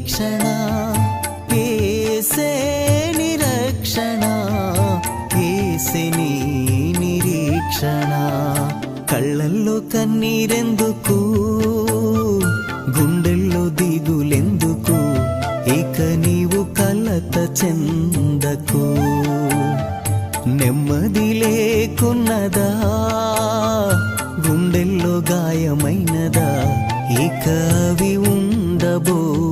నీ నిరీక్షణ ఏసే నిరక్షణ ఏసే నిరీక్షణ. కళ్ళల్లో కన్నీరెందుకు? గుండెల్లో దిగులెందుకు? ఇక నీవు కలత చెందకు. నెమ్మది లేకున్నదా? గుండెల్లో గాయమైనదా? ఇక అవి ఉండబో